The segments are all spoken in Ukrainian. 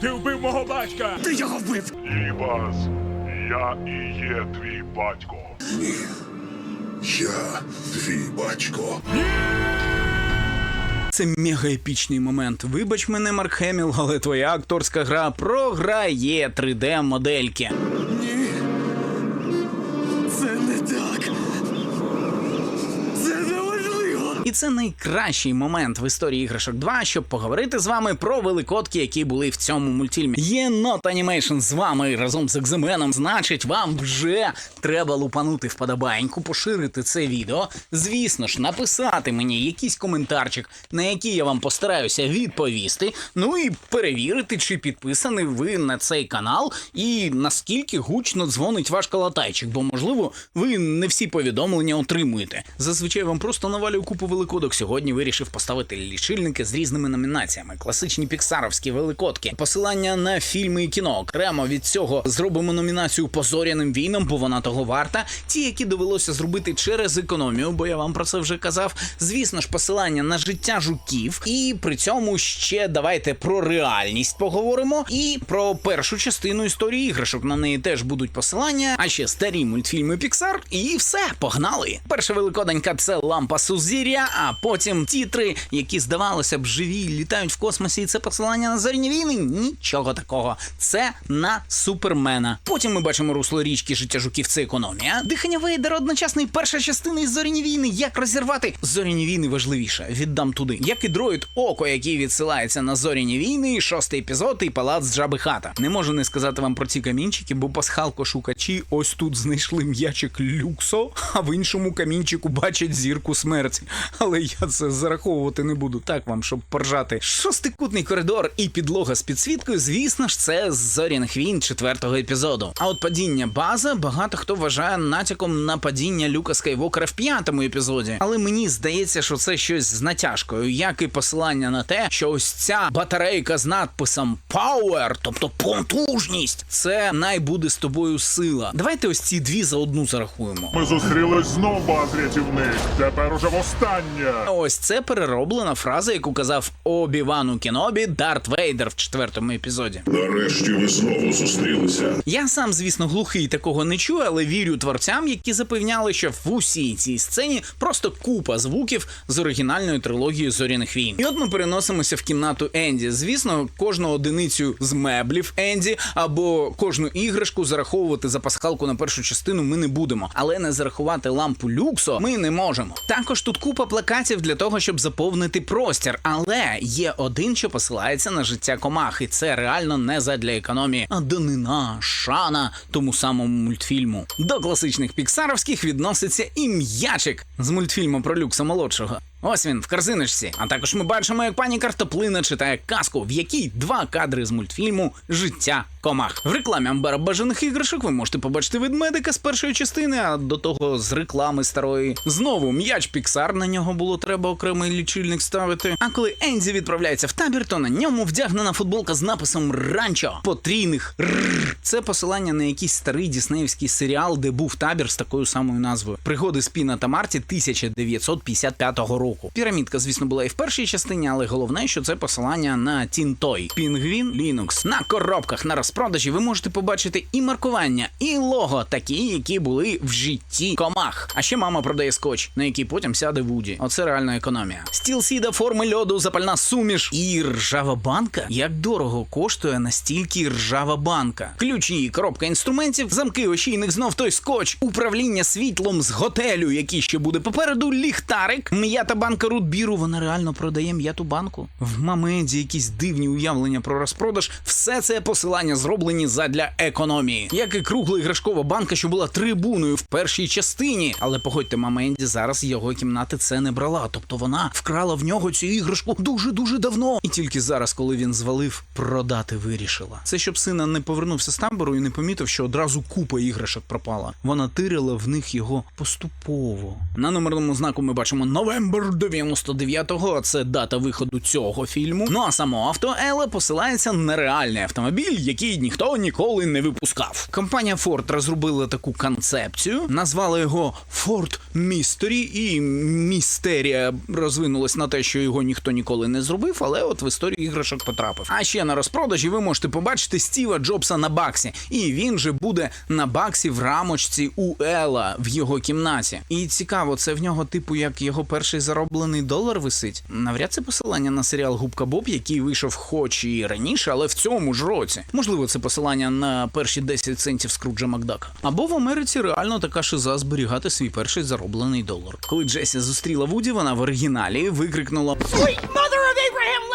Ти вбив мого батька! Ти його вбив! Ібас, я і є твій батько. Я твій батько. Це мега епічний момент. Вибач мене, Марк Хеміл, але твоя акторська гра програє 3D-модельки. Це найкращий момент в історії іграшок 2, щоб поговорити з вами про великодки, які були в цьому мультфільмі. Є Not Animation з вами разом з Екземеном. Значить, вам вже треба лупанути вподобайку, поширити це відео. Звісно ж, написати мені якийсь коментарчик, на який я вам постараюся відповісти. Ну і перевірити, чи підписаний ви на цей канал, і наскільки гучно дзвонить ваш колотайчик, бо можливо ви не всі повідомлення отримуєте. Зазвичай вам просто навалюю купу великодок. Сьогодні вирішив поставити лічильники з різними номінаціями: класичні піксаровські великодки, посилання на фільми і кіно. Окремо від цього зробимо номінацію по зоряним війнам, бо вона того варта. Ті, які довелося зробити через економію, бо я вам про це вже казав. Звісно ж, посилання на життя жуків, і при цьому ще давайте про реальність поговоримо і про першу частину історії іграшок. На неї теж будуть посилання, а ще старі мультфільми Pixar. І все, погнали. Перша великодонька це лампа Сузір'я, а потім тітри, які здавалося б живі, літають в космосі. І це посилання на зоряні війни. Нічого такого. Це на супермена. Потім ми бачимо русло річки життя жуків. Це економія. Дихання Вейдера одночасно і перша частина із зоряні війни. Як розірвати? Зоряні війни важливіше. Віддам туди. Як і дроїд Око, який відсилається на зоряні війни, шостий епізод і палац Джаби Хата. Не можу не сказати вам про ці камінчики, бо пасхалко шукачі ось тут знайшли м'ячик люксо, а в іншому камінчику бачать зірку смерті. Але я це зараховувати не буду. Так вам, щоб поржати. Шостикутний коридор і підлога з підсвіткою, звісно ж, це з зоряних війн четвертого епізоду. А от падіння база багато хто вважає натяком на падіння Люка Скайвокера в п'ятому епізоді. Але мені здається, що це щось з натяжкою, як і посилання на те, що ось ця батарейка з надписом Power, тобто потужність, це найбуде з тобою сила. Давайте ось ці дві за одну зарахуємо. Ми зустрілись знов, баз рятівник. Тепер уже востаннє. Ось це перероблена фраза, яку казав Обі-Вану Кенобі Дарт Вейдер в четвертому епізоді. Нарешті ви знову зустрілися. Я сам, звісно, глухий такого не чую, але вірю творцям, які запевняли, що в усій цій сцені просто купа звуків з оригінальної трилогії зоряних війн. І от ми переносимося в кімнату Енді. Звісно, кожну одиницю з меблів Енді або кожну іграшку зараховувати за пасхалку на першу частину ми не будемо, але не зарахувати лампу люксо ми не можемо. Також тут купа плакатів для того, щоб заповнити простір, але є один, що посилається на життя комах, і це реально не задля економії, а данина, шана тому самому мультфільму. До класичних піксаровських відноситься і м'ячик з мультфільму про люкса молодшого. Ось він в корзиночці. А також ми бачимо, як пані картоплина читає казку, в якій два кадри з мультфільму Життя комах. В рекламі Амбера бажаних іграшок ви можете побачити ведмедика з першої частини, а до того з реклами старої. Знову м'яч Піксар, на нього було треба окремий лічильник ставити. А коли Ензі відправляється в табір, то на ньому вдягнена футболка з написом Ранчо потрійних «Рррр». Це посилання на якийсь старий діснеївський серіал, де був табір з такою самою назвою. Пригоди Спіна та Марті 1955 року. Пірамідка, звісно, була і в першій частині, але головне, що це посилання на Тінтой. Пінгвін Linux. На коробках на розпродажі ви можете побачити і маркування, і лого, такі, які були в житті комах. А ще мама продає скотч, на який потім сяде Вуді. Оце реальна економія. Стіл сіда, форми льоду, запальна суміш і ржава банка. Як дорого коштує настільки ржава банка? Ключі, коробка інструментів, замки ошійних знов той скотч, управління світлом з готелю, який ще буде попереду, ліхтарик, м'ята банка рутбіру. Вона реально продає м'яту банку. В мамеді якісь дивні уявлення про розпродаж. Все це посилання зроблені задля економії. Як і кругла іграшкова банка, що була трибуною в першій частині. Але погодьте, мама Енді зараз його кімнати це не брала. Тобто вона вкрала в нього цю іграшку дуже дуже давно. І тільки зараз, коли він звалив, продати вирішила. Це щоб сина не повернувся з табору і не помітив, що одразу купа іграшок пропала. Вона тирила в них його поступово. На номерному знаку ми бачимо новембр 99-го. Це дата виходу цього фільму. Ну а само авто Еле посилається на реальний автомобіль, який який ніхто ніколи не випускав. Компанія Ford розробила таку концепцію, назвала його Ford Mystery, і містерія розвинулась на те, що його ніхто ніколи не зробив, але от в історію іграшок потрапив. А ще на розпродажі ви можете побачити Стіва Джобса на баксі, і він же буде на баксі в рамочці у Ела в його кімнаті. І цікаво, це в нього, типу, як його перший зароблений долар висить. Навряд це посилання на серіал Губка Боб, який вийшов хоч і раніше, але в цьому ж році. Можливо, це посилання на перші 10 центів Скруджа Макдака. Або в Америці реально така шиза зберігати свій перший зароблений долар. Коли Джесі зустріла Вуді, вона в оригіналі викрикнула Sweet mother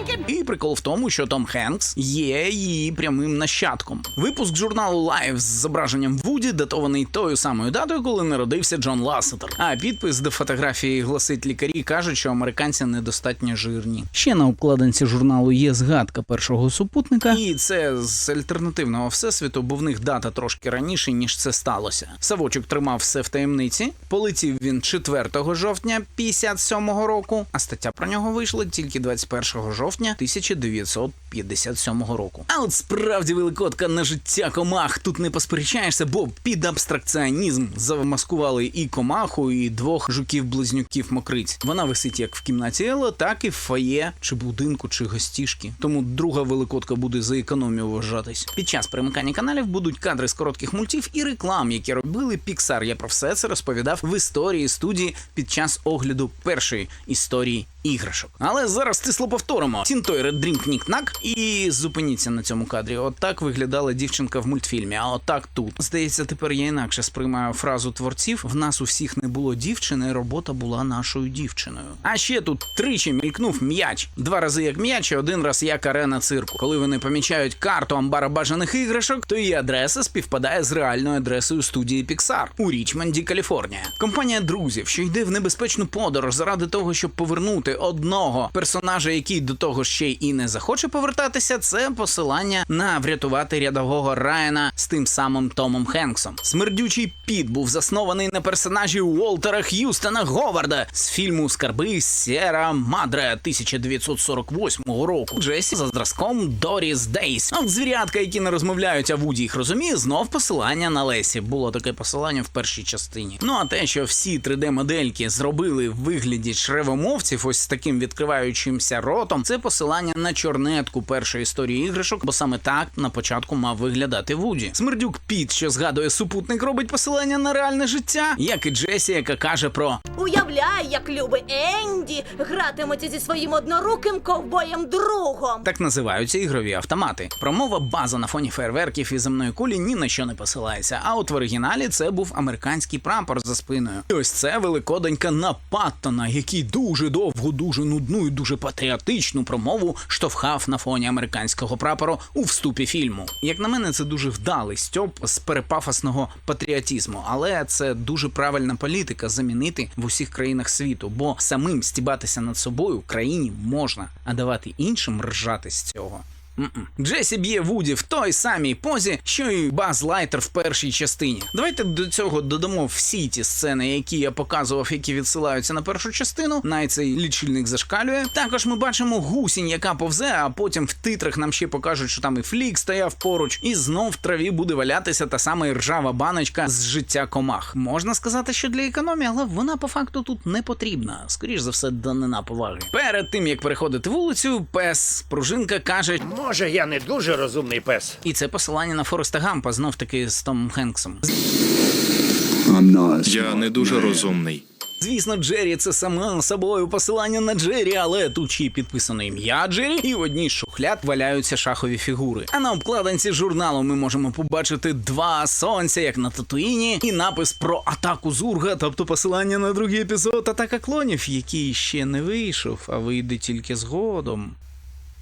of і прикол в тому, що Том Хенкс є її прямим нащадком. Випуск журналу Life з зображенням Вуді датований тою самою датою, коли народився Джон Лассетер. А підпис до фотографії гласить лікарі кажуть, що американці недостатньо жирні. Ще на обкладинці журналу є згадка першого супутника, і це з альтернативного всесвіту, бо в них дата трошки раніше ніж це сталося. Савочок тримав все в таємниці. Полетів він 4 жовтня 57-го року, а стаття про нього вийшла тільки 21 жовтня жовтня 1900 1957 року. А от справді великодка на життя комах тут не посперечаєшся, бо під абстракціонізм замаскували і комаху, і двох жуків-близнюків мокриць. Вона висить як в кімнаті Ело, так і в фоє, чи будинку, чи гостішки. Тому друга великодка буде за економію вважатись. Під час перемикання каналів будуть кадри з коротких мультів і реклам, які робили Pixar. Я про все це розповідав в історії студії під час огляду першої історії іграшок. Але зараз стисло повторимо. Тінтой Red Dream Кнік-Нак і зупиніться на цьому кадрі. Отак виглядала дівчинка в мультфільмі, а отак тут. Здається, тепер я інакше сприймаю фразу творців: в нас у всіх не було дівчини, робота була нашою дівчиною. А ще тут тричі мількнув м'яч. Два рази як м'яч, і один раз як арена цирку. Коли вони помічають карту амбара бажаних іграшок, то її адреса співпадає з реальною адресою студії Pixar у Річмонді, Каліфорнія. Компанія друзів, що йде в небезпечну подорож заради того, щоб повернути одного персонажа, який до того ще й і не захоче повертатися, це посилання на врятувати рядового Райана з тим самим Томом Хенксом. Смердючий піт був заснований на персонажі Уолтера Х'юстона Говарда з фільму Скарби Сєра Мадре 1948 року. Джесі за зразком Доріс Дейс. От звірятка, які не розмовляють, а Вуді їх розуміє, знов посилання на Лесі. Було таке посилання в першій частині. Ну а те, що всі 3D-модельки зробили в вигляді шревомовців, ось з таким відкриваючимся ротом, це посилання на чорнетку першої історії іграшок, бо саме так на початку мав виглядати Вуді. Смердюк Піт, що згадує супутник, робить посилання на реальне життя, як і Джесі, яка каже про Уявляй, як любий Енді гратиметься зі своїм одноруким ковбоєм другом. Так називаються ігрові автомати. Промова база на фоні фейерверків і земної кулі ні на що не посилається. А от в оригіналі це був американський прапор за спиною. І ось це великодонька на Паттона, який дуже довго, дуже нудну і дуже патріотичну промову штовхав на фоні американського прапору у вступі фільму. Як на мене, це дуже вдалий стьоп з перепафосного патріотизму, але це дуже правильна політика замінити в усіх країнах світу, бо самим стібатися над собою країні можна, а давати іншим ржати з цього. Джесі б'є Вуді в той самій позі, що і Баз Лайтер в першій частині. Давайте до цього додамо всі ті сцени, які я показував, які відсилаються на першу частину. Най цей лічильник зашкалює. Також ми бачимо гусінь, яка повзе, а потім в титрах нам ще покажуть, що там і флік стояв поруч, і знов в траві буде валятися та сама ржава баночка з життя комах. Можна сказати, що для економії, але вона по факту тут не потрібна. Скоріш за все, данина поваги. Перед тим як переходити вулицю, пес пружинка каже. Може, я не дуже розумний пес. І це посилання на Фореста Гампа знов таки з Томом Хенксом. Я не дуже розумний. Звісно, Джері це саме собою посилання на Джері, але тут ще й підписано ім'я Джері, і в одній з шухляд валяються шахові фігури. А на обкладинці журналу ми можемо побачити два сонця, як на Татуїні, і напис про атаку Зурга, тобто посилання на другий епізод Атака клонів, який ще не вийшов, а вийде тільки згодом.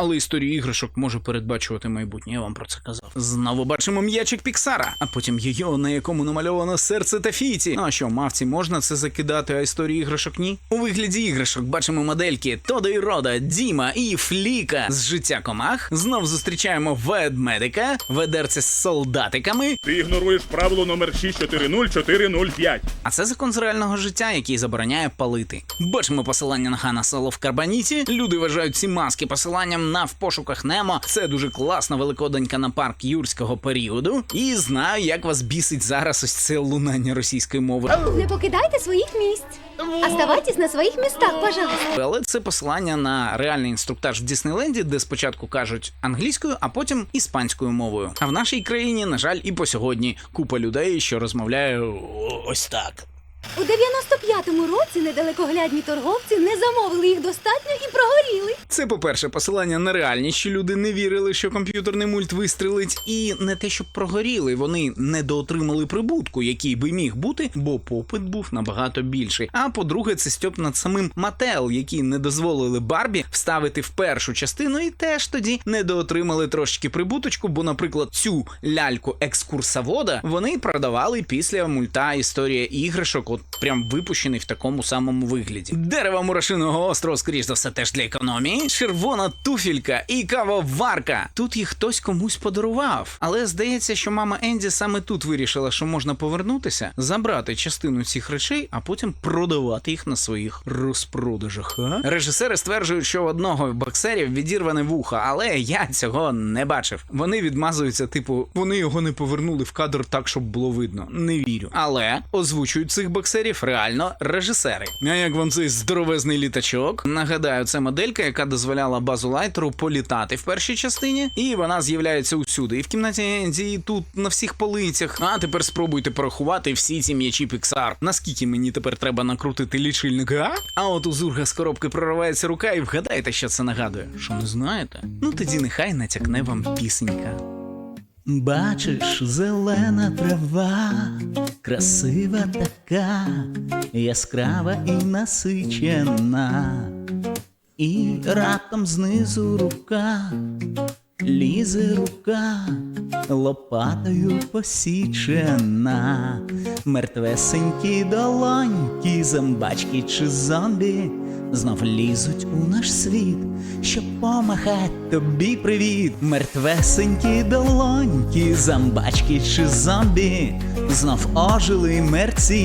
Але історія іграшок може передбачувати майбутнє, я вам про це казав. Знову бачимо м'ячик Піксара, а потім йо на якому намальовано серце та фіті. Ну а що, мавці можна це закидати, а історії іграшок ні? У вигляді іграшок бачимо модельки Тода і Рода, Діма і Фліка з життя комах. Знов зустрічаємо ведмедика, ведерця з солдатиками. Ти ігноруєш правило номер 640405. А це закон з реального життя, який забороняє палити. Бачимо посилання на Хана Соло в Карбаніті. Люди вважають ці маски посиланням на в пошуках Немо. Це дуже класна великодонька на парк юрського періоду. І знаю, як вас бісить зараз ось це лунання російської мови. Не покидайте своїх місць. Оставайтесь на своїх местах, пожалуйста. Але це посилання на реальний інструктаж в Діснейленді, де спочатку кажуть англійською, а потім іспанською мовою. А в нашій країні, на жаль, і по сьогодні купа людей, що розмовляє ось так. У 95-му році недалекоглядні торговці не замовили їх достатньо і прогоріли. Це, по-перше, посилання на реальність, що люди не вірили, що комп'ютерний мульт вистрелить, і не те, щоб прогоріли, вони недоотримали прибутку, який би міг бути, бо попит був набагато більший. А по-друге, це стьоп над самим Мател, які не дозволили Барбі вставити в першу частину, і теж тоді недоотримали трошечки прибуточку, бо, наприклад, цю ляльку екскурсовода вони продавали після мульта Історія іграшок, от прям випущений в такому самому вигляді. Дерево мурашиного острова, скоріш за все, теж для економії. Червона туфілька і кавоварка. Тут їх хтось комусь подарував. Але здається, що мама Енді саме тут вирішила, що можна повернутися, забрати частину цих речей, а потім продавати їх на своїх розпродажах. А? Режисери стверджують, що у одного боксерів відірване вухо, але я цього не бачив. Вони відмазуються, типу, вони його не повернули в кадр так, щоб було видно. Не вірю. Але озвучують цих боксерів реально режисери. А як вам цей здоровезний літачок? Нагадаю, це моделька, яка дозволяла базу лайтеру політати в першій частині, і вона з'являється усюди. І в кімнаті Енді, і тут на всіх полицях. А тепер спробуйте порахувати всі ці м'ячі Pixar. Наскільки мені тепер треба накрутити лічильник, а? А от у Зурга з коробки проривається рука, і вгадайте, що це нагадує. Що не знаєте? Ну тоді нехай натякне вам пісенька. Бачиш, зелена трава, красива така, яскрава і насичена, і раптом знизу рука, лізе рука, лопатою посічена, мертвесенькі долоньки, зомбачки чи зомбі. Знов лізуть у наш світ, щоб помахать тобі привіт. Мертвесенькі долоньки, зомбачки чи зомбі. Знов ожили мерці,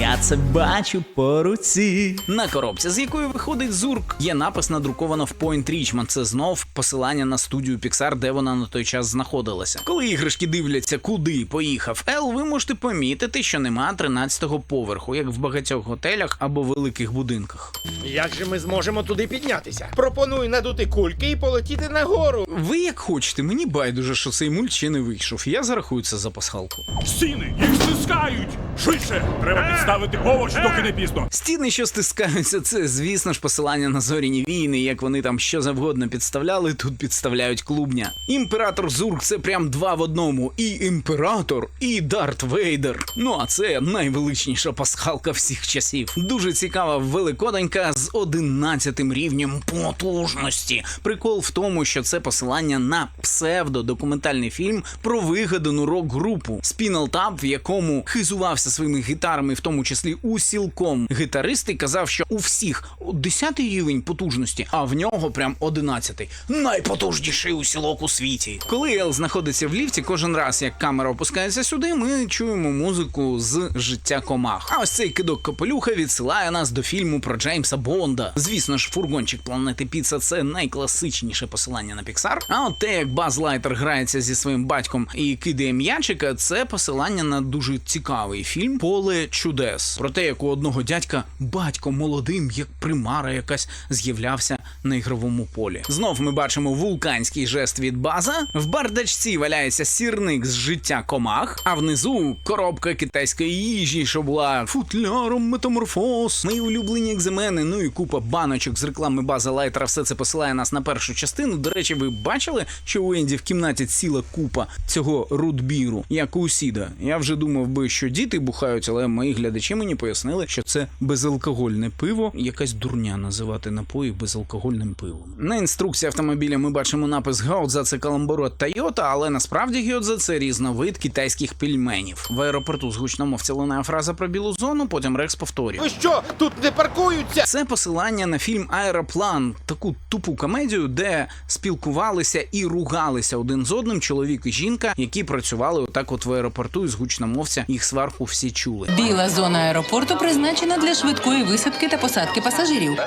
я це бачу по руці. На коробці, з якої виходить зурк, є напис надруковано в Point Richmond. Це знов посилання на студію Pixar, де вона на той час знаходилася. Коли іграшки дивляться, куди поїхав Ел, ви можете помітити, що нема 13-го поверху, як в багатьох готелях або великих будинках. Як же ми зможемо туди піднятися? Пропоную надути кульки і полетіти нагору. Ви як хочете, мені байдуже, що цей мульт ще не вийшов. Я зарахую це за пасхалку. Стіни! Їх стискають! Швидше! Треба підставити овоч, доки не пізно. Стіни, що стискаються, це, звісно ж, посилання на зоряні війни, як вони там що завгодно підставляли, тут підставляють клубня. Імператор Зурк це прям два в одному. І імператор, і Дарт Вейдер. Ну а це найвеличніша пасхалка всіх часів. Дуже цікава великодонька з 11 рівнем потужності. Прикол в тому, що це посилання на псевдодокументальний фільм про вигадану рок-групу Tap, в якому хизувався своїми гітарами, в тому числі у сілком. Гітарист і казав, що у всіх 10 рівень потужності, а в нього прям 11. Найпотужніший усілок у світі. Коли Ел знаходиться в ліфті, кожен раз як камера опускається сюди, ми чуємо музику з життя комах. А ось цей кидок капелюха відсилає нас до фільму про Джеймса Бонда. Звісно ж, фургончик планети Піца це найкласичніше посилання на Піксар. А от те, як Баз Лайтер грається зі своїм батьком і кидає м'ячика, це посилання на дуже цікавий фільм Поле чудес. Про те, як у одного дядька батько молодим, як примара якась з'являвся на ігровому полі. Знов ми бачимо вулканський жест від база. В бардачці валяється сірник з життя комах, а внизу коробка китайської їжі, що була футляром метаморфоз. Мої улюблені екземени, ну і купа баночок з реклами бази Лайтера. Все це посилає нас на першу частину. До речі, ви бачили, що у Енді в кімнаті ціла купа цього рудбіру, як у Сіда. Я вже думав би, що діти бухають, але мої глядачі мені пояснили, що це безалкогольне пиво. Якась дурня називати напої безалкогольним пивом. На інструкції автомобіля ми бачимо напис Гьодза це каламбур від Тойота, але насправді гьодза це різновид китайських пельменів. В аеропорту з гучномовця лунає фраза про білу зону, потім Рекс повторює. Ви що, тут не паркуються? Це посилання на фільм Аероплан, таку тупу комедію, де спілкувалися і ругалися один з одним чоловік і жінка, які працювали отак, от в аеропорту, і з гучномовця їх сварку всі чули. Біла зона аеропорту призначена для швидкої висадки та посадки пасажирів.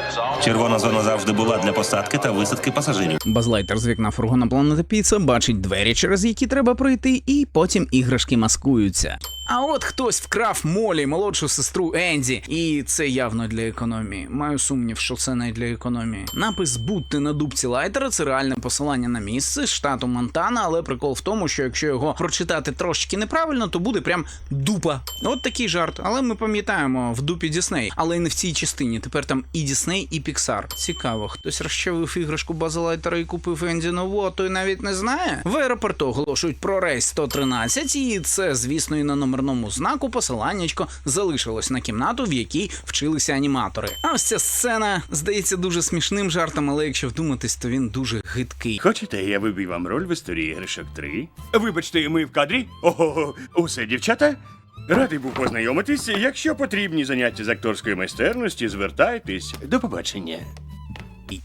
Червона зона завжди була для посадки та висадки пасажирів. Базлайтер з вікна фургона Планета Піца бачить двері, через які треба пройти, і потім іграшки маскуються. А от хтось вкрав Молі, молодшу сестру Енді, і це явно для економії. Маю сумнів, що це не для економії. Напис Будьте на дубці лайтера це реальне посилання на місце штату Монтана, але прикол в тому, що якщо його прочитати трошечки неправильно, то буде прям дупа. От такий жарт. Але ми пам'ятаємо в дупі Дісней, але й не в цій частині. Тепер там і Дісней, і Піксар. Цікаво, хтось розчавив іграшку База Лайтера і купив Енді нову, той навіть не знає. В аеропорту оголошують про рейс 113, і це, звісно, і на номерному знаку посиланнячко залишилось на кімнату, в якій вчилися аніматори. А ось ця сцена здається дуже смішним жартом, але якщо вдуматись, то він дуже гидкий. Хочете, я вибив вам роль в історії іграшок 3? Вибачте, ми в кадрі? Ого, усе, дівчата? Радий був познайомитись. Якщо потрібні заняття з акторської майстерності, звертайтесь. До побачення.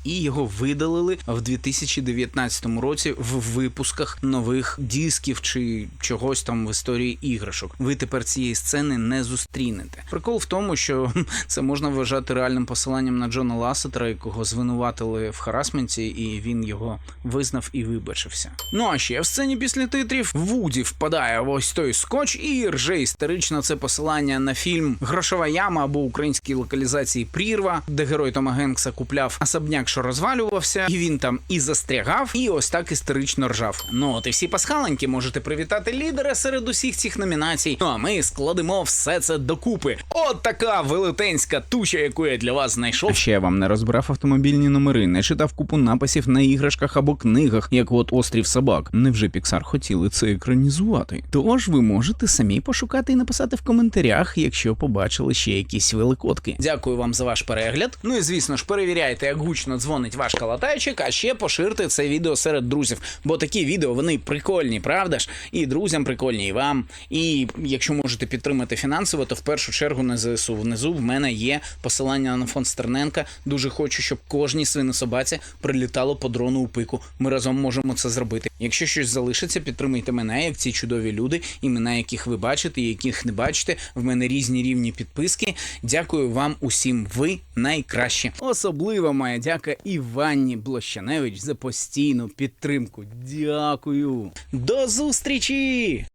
І- його видалили в 2019 році в випусках нових дисків чи чогось там в історії іграшок. Ви тепер цієї сцени не зустрінете. Прикол в тому, що це можна вважати реальним посиланням на Джона Ласетера, якого звинуватили в харасменті, і він його визнав і вибачився. Ну а ще в сцені після титрів Вуді впадає в ось той скотч і рже істерично це посилання на фільм Грошова яма або українській локалізації Прірва, де герой Тома Генкса купляв особняк, що розвалювався, і він там і застрягав, і ось так істерично ржав. Ну от і всі пасхаленьки можете привітати лідера серед усіх цих номінацій. Ну а ми складемо все це докупи. От така велетенська туча, яку я для вас знайшов. А ще я вам не розбирав автомобільні номери, не читав купу написів на іграшках або книгах, як от острів собак. Невже Піксар хотіли це екранізувати? Тож ви можете самі пошукати і написати в коментарях, якщо побачили ще якісь великодки. Дякую вам за ваш перегляд. Ну і звісно ж, перевіряйте, як гучно дзвонить ваш калатайчик, а ще поширте це відео серед друзів. Бо такі відео вони прикольні, правда ж? І друзям прикольні, і вам. І якщо можете підтримати фінансово, то в першу чергу на ЗСУ. Внизу в мене є посилання на фонд Стерненка. Дуже хочу, щоб кожній свинособаці прилітало по дрону у пику. Ми разом можемо це зробити. Якщо щось залишиться, підтримуйте мене, як ці чудові люди, імена яких ви бачите, яких не бачите. В мене різні рівні підписки. Дякую вам усім. Ви найкращі. Особливо моя дяка Іванні Блощаневич за постійну підтримку. Дякую. До зустрічі!